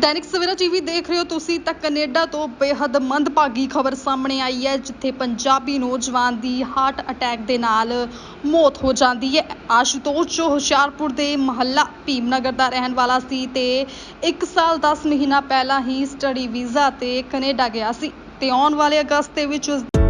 Dainik Savera TV ਦੇਖ ਰਹੇ ਹੋ ਤੁਸੀਂ ਤਾਂ ਕੈਨੇਡਾ ਤੋਂ ਬੇਹੱਦ ਮੰਦਭਾਗੀ ਖਬਰ ਸਾਹਮਣੇ ਆਈ ਹੈ, ਜਿੱਥੇ ਪੰਜਾਬੀ ਨੌਜਵਾਨ ਦੀ ਹਾਰਟ ਅਟੈਕ ਦੇ ਨਾਲ ਮੌਤ ਹੋ ਜਾਂਦੀ ਹੈ। ਆਸ਼ੂਤੋਸ਼ ਜੋ ਹੁਸ਼ਿਆਰਪੁਰ ਦੇ ਮਹੱਲਾ ਭੀਮਨਗਰ ਦਾ ਰਹਿਣ ਵਾਲਾ ਸੀ ਤੇ 1 ਸਾਲ 10 ਮਹੀਨਾ ਪਹਿਲਾਂ ਹੀ ਸਟੱਡੀ ਵੀਜ਼ਾ ਤੇ ਕੈਨੇਡਾ ਗਿਆ ਸੀ ਤੇ ਆਉਣ ਵਾਲੇ ਅਗਸਤ ਦੇ ਵਿੱਚ ਉਸ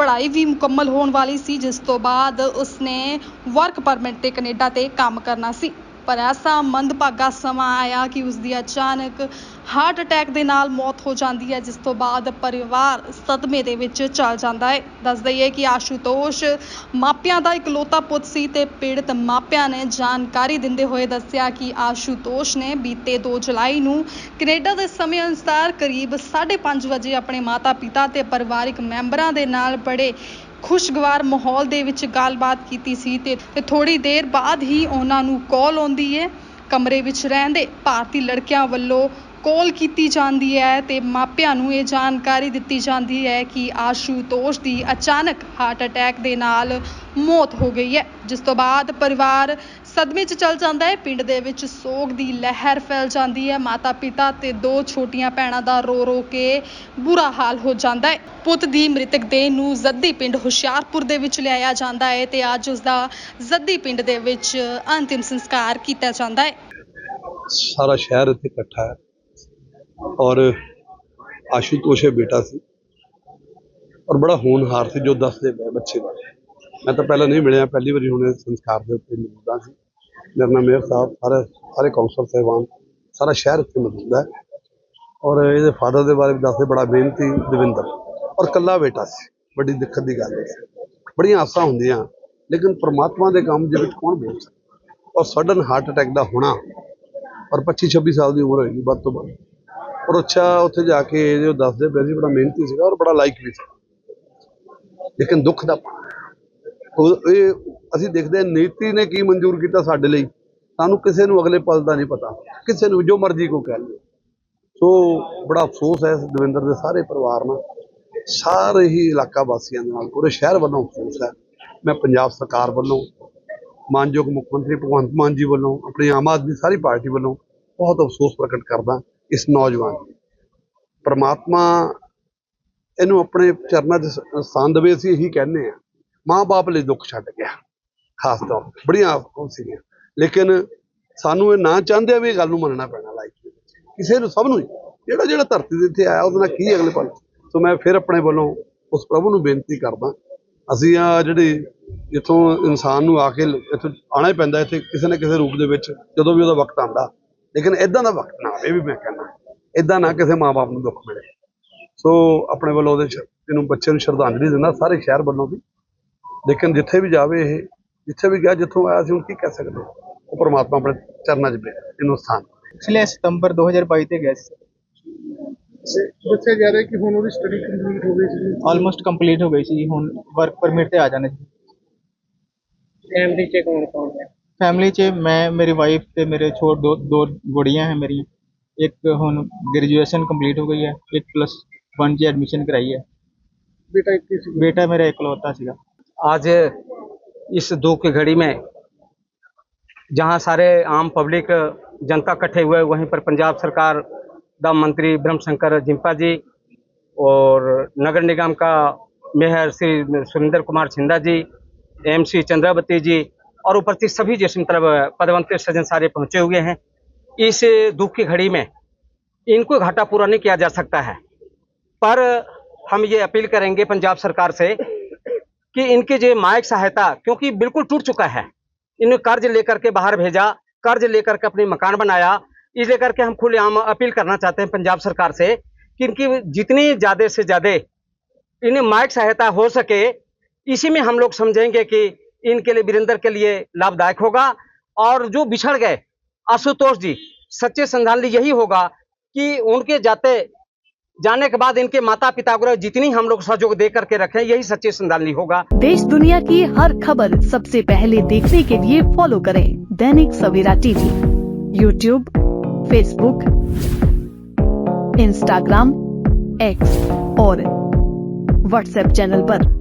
ਪੜ੍ਹਾਈ ਵੀ ਮੁਕੰਮਲ ਹੋਣ ਵਾਲੀ ਸੀ, ਜਿਸ ਤੋਂ ਬਾਅਦ ਉਸਨੇ ਵਰਕ ਪਰਮਿਟ ਤੇ ਕੈਨੇਡਾ ਤੇ ਕੰਮ ਕਰਨਾ ਸੀ। ਪਰ ਐਸਾ ਮੰਦਭਾਗਾ ਸਮਾਂ ਆਇਆ ਕਿ ਉਸ ਦੀ ਅਚਾਨਕ ਹਾਰਟ ਅਟੈਕ ਦੇ ਨਾਲ ਮੌਤ ਹੋ ਜਾਂਦੀ ਹੈ, ਜਿਸ ਤੋਂ ਬਾਅਦ ਪਰਿਵਾਰ ਸਦਮੇ ਦੇ ਵਿੱਚ ਚਲ ਜਾਂਦਾ ਹੈ। ਦੱਸ ਦਈਏ ਕਿ ਆਸ਼ੂਤੋਸ਼ ਮਾਪਿਆਂ ਦਾ ਇਕਲੌਤਾ ਪੁੱਤ ਸੀ ਤੇ ਪੀੜਤ ਮਾਪਿਆਂ ਨੇ ਜਾਣਕਾਰੀ ਦਿੰਦੇ ਹੋਏ ਦੱਸਿਆ ਕਿ ਆਸ਼ੂਤੋਸ਼ ਨੇ ਬੀਤੇ 2 ਜੁਲਾਈ ਨੂੰ ਕੈਨੇਡਾ ਦੇ ਸਮੇਂ ਅਨੁਸਾਰ ਕਰੀਬ 5:30 ਵਜੇ ਆਪਣੇ ਮਾਤਾ-ਪਿਤਾ ਤੇ ਪਰਿਵਾਰਿਕ ਮੈਂਬਰਾਂ ਦੇ ਨਾਲ ਬੜੇ ਖੁਸ਼ਗਵਾਰ ਮਾਹੌਲ ਦੇ ਵਿੱਚ ਗੱਲਬਾਤ ਕੀਤੀ ਸੀ ਤੇ ਥੋੜੀ ਦੇਰ ਬਾਅਦ ਹੀ ਉਹਨਾਂ ਨੂੰ ਕਾਲ ਆਉਂਦੀ ਹੈ। ਕਮਰੇ ਵਿੱਚ ਰਹਿੰਦੇ ਭਾਰਤੀ ਲੜਕਿਆਂ ਵੱਲੋਂ ਕਾਲ ਕੀਤੀ ਜਾਂਦੀ ਹੈ ਤੇ ਮਾਪਿਆਂ ਨੂੰ ਇਹ ਜਾਣਕਾਰੀ ਦਿੱਤੀ ਜਾਂਦੀ ਹੈ ਕਿ ਆਸ਼ੂਤੋਸ਼ ਦੀ ਅਚਾਨਕ ਹਾਰਟ ਅਟੈਕ ਦੇ ਨਾਲ ਮੌਤ ਹੋ ਗਈ ਹੈ, ਜਿਸ ਤੋਂ ਬਾਅਦ ਪਰਿਵਾਰ ਸਦਮੇ 'ਚ ਚਲ ਜਾਂਦਾ ਹੈ। ਪਿੰਡ ਦੇ ਵਿੱਚ ਸੋਗ ਦੀ ਲਹਿਰ ਫੈਲ ਜਾਂਦੀ ਹੈ। ਮਾਤਾ ਪਿਤਾ ਤੇ ਦੋ ਛੋਟੀਆਂ ਭੈਣਾਂ ਦਾ ਰੋ ਰੋ ਕੇ ਬੁਰਾ ਹਾਲ ਹੋ ਜਾਂਦਾ ਹੈ। ਪੁੱਤ ਦੀ ਮ੍ਰਿਤਕ ਦੇਹ ਨੂੰ ਜ਼ੱਦੀ ਪਿੰਡ ਹੁਸ਼ਿਆਰਪੁਰ ਦੇ ਵਿੱਚ ਲਿਆਇਆ ਜਾਂਦਾ ਹੈ ਤੇ ਅੱਜ ਉਸ ਦਾ ਜ਼ੱਦੀ ਪਿੰਡ ਦੇ ਵਿੱਚ ਅੰਤਿਮ ਸੰਸਕਾਰ ਕੀਤਾ ਜਾਂਦਾ ਹੈ। ਸਾਰਾ ਸ਼ਹਿਰ ਇੱਥੇ ਇਕੱਠਾ ਹੈ ਔਰ ਆਸ਼ੂਤੋਸ਼ ਬੇਟਾ ਸੀ ਔਰ ਬੜਾ ਹੋਣਹਾਰ ਸੀ ਜੋ ਦੱਸਦੇ ਪਏ ਬੱਚੇ ਬਾਰੇ ਮੈਂ ਤਾਂ ਪਹਿਲਾਂ ਨਹੀਂ ਮਿਲਿਆ, ਪਹਿਲੀ ਵਾਰੀ ਹੁਣੇ ਸੰਸਕਾਰ ਦੇ ਉੱਤੇ ਮੌਜੂਦਾ ਸੀ ਮੇਰਾ ਨਾਮ ਮੇਅਰ ਸਾਹਿਬ ਸਾਰੇ ਸਾਰੇ ਕੌਂਸਲ ਸਾਹਿਬਾਨ, ਸਾਰਾ ਸ਼ਹਿਰ ਇੱਥੇ ਮੌਜੂਦ ਹੈ। ਔਰ ਇਹਦੇ ਫਾਦਰ ਦੇ ਬਾਰੇ ਵੀ ਦੱਸਦੇ, ਬੜਾ ਬੇਨਤੀ, ਦਵਿੰਦਰ। ਔਰ ਕੱਲਾ ਬੇਟਾ ਸੀ ਬੜੀ ਦਿੱਕਤ ਦੀ ਗੱਲ ਹੈ। ਬੜੀਆਂ ਆਸਾਂ ਹੁੰਦੀਆਂ, ਲੇਕਿਨ ਪ੍ਰਮਾਤਮਾ ਦੇ ਕੰਮ ਦੇ ਵਿੱਚ ਕੌਣ ਬੋਲ ਸਕਦਾ? ਔਰ ਸਡਨ ਹਾਰਟ ਅਟੈਕ ਦਾ ਹੋਣਾ, ਔਰ 25 26 ਸਾਲ ਦੀ ਉਮਰ ਹੋਏਗੀ ਵੱਧ ਤੋਂ ਵੱਧ। ਔਰ ਅੱਛਾ ਉੱਥੇ ਜਾ ਕੇ ਜੋ ਦੱਸਦੇ ਪਏ ਸੀ, ਬੜਾ ਮਿਹਨਤੀ ਸੀਗਾ ਔਰ ਬੜਾ ਲਾਇਕ ਵੀ ਸੀ ਲੇਕਿਨ ਦੁੱਖ ਦਾ ਪਾਣਾ ਇਹ ਅਸੀਂ ਦੇਖਦੇ ਹਾਂ ਨੀਤੀ ਨੇ ਕੀ ਮਨਜ਼ੂਰ ਕੀਤਾ ਸਾਡੇ ਲਈ। ਸਾਨੂੰ ਕਿਸੇ ਨੂੰ ਅਗਲੇ ਪਲ ਦਾ ਨਹੀਂ ਪਤਾ। ਕਿਸੇ ਨੂੰ ਜੋ ਮਰਜ਼ੀ ਕੋ ਕਹਿ ਲਓ ਸੋ ਬੜਾ ਅਫਸੋਸ ਹੈ ਦਵਿੰਦਰ ਦੇ ਸਾਰੇ ਪਰਿਵਾਰ ਨਾਲ। ਸਾਰੇ ਹੀ ਇਲਾਕਾ ਵਾਸੀਆਂ ਦੇ ਨਾਲ, ਪੂਰੇ ਸ਼ਹਿਰ ਵੱਲੋਂ ਅਫਸੋਸ ਹੈ। ਮੈਂ ਪੰਜਾਬ ਸਰਕਾਰ ਵੱਲੋਂ, ਮਾਨਯੋਗ ਮੁੱਖ ਮੰਤਰੀ ਭਗਵੰਤ ਮਾਨ ਜੀ ਵੱਲੋਂ, ਆਪਣੀ ਆਮ ਆਦਮੀ ਸਾਰੀ ਪਾਰਟੀ ਵੱਲੋਂ ਬਹੁਤ ਅਫਸੋਸ ਪ੍ਰਗਟ ਕਰਦਾ ਇਸ ਨੌਜਵਾਨ ਪਰਮਾਤਮਾ ਇਹਨੂੰ ਆਪਣੇ ਚਰਨਾਂ 'ਚ ਸ- ਸਥਾਨ ਦੇਵੇ ਅਸੀਂ ਇਹੀ ਕਹਿੰਦੇ ਆ ਮਾਂ-ਬਾਪ ਲਈ ਦੁੱਖ ਛੱਡ ਗਿਆ। ਖਾਸ ਤੌਰ ਬੜੀਆਂ ਉਹ ਸੀਗੀਆਂ। ਲੇਕਿਨ ਸਾਨੂੰ ਇਹ ਨਾ ਚਾਹੁੰਦੇ ਵੀ ਇਹ ਗੱਲ ਨੂੰ ਮੰਨਣਾ ਪੈਣਾ ਲਾਈਫ ਕਿਸੇ ਨੂੰ ਸਭ ਨੂੰ ਜਿਹੜਾ ਜਿਹੜਾ ਧਰਤੀ ਦੇ ਇੱਥੇ ਆਇਆ, ਉਹਦੇ ਨਾਲ ਕੀ ਅਗਲੇ ਪਲ ਸੋ ਮੈਂ ਫਿਰ ਆਪਣੇ ਵੱਲੋਂ ਉਸ ਪ੍ਰਭੂ ਨੂੰ ਬੇਨਤੀ ਕਰਦਾ, ਅਸੀਂ ਆ ਜਿਹੜੀ ਜਿੱਥੋਂ ਇਨਸਾਨ ਨੂੰ ਆ ਕੇ ਇੱਥੋਂ ਆਉਣਾ ਹੀ ਪੈਂਦਾ, ਇੱਥੇ ਕਿਸੇ ਨਾ ਕਿਸੇ ਰੂਪ ਦੇ ਵਿੱਚ ਜਦੋਂ ਵੀ ਉਹਦਾ ਵਕਤ ਆਂਦਾ ਲੇਕਿਨ ਇਦਾਂ ਦਾ ਵਕਤ ਨਾ ਆਵੇ, ਇਹ ਵੀ ਮੈਂ ਕਹਿੰਦਾ। ਇਦਾਂ ਨਾ ਕਿਸੇ ਮਾਪੇ ਨੂੰ ਦੁੱਖ ਮਿਲੇ। ਸੋ ਆਪਣੇ ਵੱਲੋਂ ਉਹਦੇ ਸ਼- ਇਹਨੂੰ ਬੱਚੇ ਨੂੰ ਸ਼ਰਧਾਂਜਲੀ ਦਿੰਦਾ, ਸਾਰੇ ਸ਼ਹਿਰ ਵੱਲੋਂ ਵੀ। ਲੇਕਿਨ ਜਿੱਥੇ ਵੀ ਜਾਵੇ ਇਹ ਜਿੱਥੇ ਵੀ ਗਿਆ ਜਿੱਥੋਂ ਆਇਆ ਸੀ ਹੁਣ ਕੀ ਕਹਿ ਸਕਦੇ? ਉਹ ਪ੍ਰਮਾਤਮਾ ਆਪਣੇ ਚਰਨਾਂ 'ਚ ਬੇ ਇਹਨੂੰ ਸਥਾਨ। ਪਿਛਲੇ ਸਤੰਬਰ 2022 ਤੇ ਗਏ ਸੀ। ਦੱਸਿਆ ਜਾ ਰਿਹਾ ਕਿ ਹੁਣ ਉਹਦੀ ਸਟੱਡੀ ਕੰਪਲੀਟ ਹੋ ਗਈ ਸੀ। ਆਲਮੋਸਟ ਕੰਪਲੀਟ ਹੋ ਗਈ ਸੀ ਹੁਣ ਵਰਕ ਪਰਮਿਟ ਤੇ ਆ ਜਾਣਾ ਸੀ ਫੈਮਿਲੀ ਚ ਕੌਣ ਕੌਣ ਹੈ? ਫੈਮਿਲੀ 'ਚ ਮੈਂ ਮੇਰੀ ਵਾਈਫ ਤੇ ਮੇਰੇ ਛੋਟ ਦੋ ਦੋ ਗੁੜੀਆਂ ਹੈ ਮੇਰੀਆਂ। ਇੱਕ ਹੁਣ ਗ੍ਰੈਜੂਏਸ਼ਨ ਕੰਪਲੀਟ ਹੋ ਗਈ ਹੈ ਇੱਕ ਪਲੱਸ 1 ਚ ਐਡਮਿਸ਼ਨ ਕਰਾਈ ਹੈ। ਬੇਟਾ ਇੱਥੇ ਸੀ। ਬੇਟਾ ਮੇਰਾ ਇਕਲੌਤਾ ਸੀਗਾ। आज इस दुख की घड़ी में जहाँ सारे आम पब्लिक, जनता इकट्ठे हुए, वहीं पर पंजाब सरकार दा मंत्री ब्रह्मशंकर जिम्पा जी और नगर निगम का मेयर श्री सुरेंद्र कुमार छिंदा जी एमसी चंद्रावती जी और उपस्थित सभी जैसे मतलब पदवंत सज्जन सारे पहुँचे हुए हैं। इस दुख की घड़ी में इनको घाटा पूरा नहीं किया जा सकता है। पर हम ये अपील करेंगे पंजाब सरकार से कि इनकी जो मायक सहायता, क्योंकि बिल्कुल टूट चुका है। इन्हें कर्ज लेकर के बाहर भेजा, कर्ज लेकर के अपने मकान बनाया। इस लेकर के हम खुलेआम अपील करना चाहते हैं पंजाब सरकार से कि इनकी जितनी ज़्यादा से ज़्यादा इन्हें मायक सहायता हो सके, इसी में हम लोग समझेंगे कि इनके लिए, वीरेंद्र के लिए लाभदायक होगा। और जो बिछड़ गए, आशुतोष जी, सच्चे श्रद्धांजलि यही होगा कि उनके जाते जाने के बाद इनके माता पिता को जितनी हम लोग सहयोग दे करके रखे, यही सच्चे श्रद्धांजलि होगा देश दुनिया की हर खबर सबसे पहले देखने के लिए फॉलो करें Dainik Savera TV YouTube Facebook Instagram X और व्हाट्सएप चैनल पर।